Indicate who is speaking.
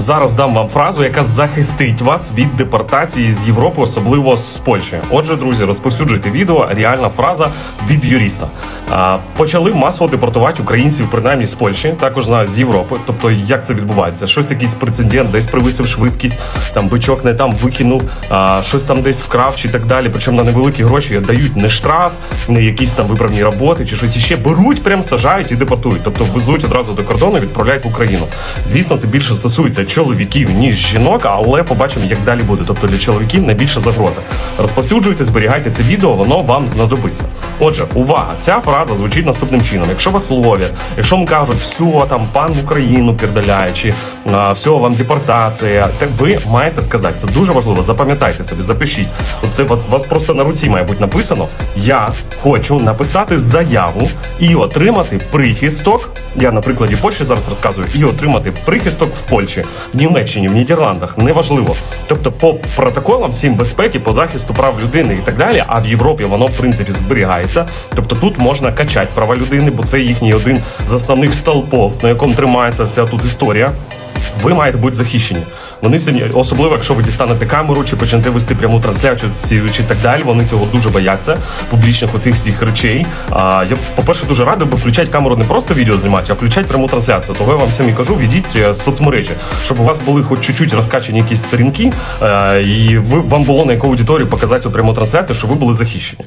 Speaker 1: Зараз дам вам фразу, яка захистить вас від депортації з Європи, особливо з Польщі. Отже, друзі, розповсюджуйте відео. Реальна фраза від юриста. Почали масово депортувати українців, принаймні з Польщі, також знаю з Європи. Тобто, як це відбувається? Щось якийсь прецедент, десь привисив швидкість, там бичок не там викинув, а, щось там десь вкрав чи так далі. Причому на невеликі гроші дають не штраф, не якісь там виправні роботи чи щось іще. Беруть, прям сажають і депортують. Тобто везуть одразу до кордону, відправляють в Україну. Звісно, це більше стосується чоловіків ніж жінок, але побачимо, як далі буде. Тобто для чоловіків найбільша загроза. Розповсюджуйте, зберігайте це відео, воно вам знадобиться. Отже, увага! Ця фраза звучить наступним чином: якщо вас ловлять, якщо вам кажуть, все там пан Україну передаляє, чи все вам депортація, так ви маєте сказати. Це дуже важливо. Запам'ятайте собі, запишіть. От це вас просто на руці має бути написано. Я хочу написати заяву і отримати прихисток. Я на прикладі Польщі зараз розказую, і отримати прихисток в Польщі, в Німеччині, в Нідерландах, неважливо. Тобто, по протоколам всім безпеки, по захисту прав людини і так далі. А в Європі воно в принципі зберігається. Тобто тут можна качати права людини, бо це їхній один з основних столпов, на якому тримається вся тут історія. Ви маєте бути захищені. Вони самі, особливо якщо ви дістанете камеру чи почнете вести пряму трансляцію чи, так далі. Вони цього дуже бояться публічних оцих всіх речей. А я по-перше дуже радий би включати камеру не просто відео знімати, а включати пряму трансляцію. Того я вам самі кажу, відіть е, з соцмережі, щоб у вас були хоч чуть-чуть розкачані якісь сторінки, е, і ви вам було на яку аудиторію показати цю пряму трансляцію, щоб ви були захищені.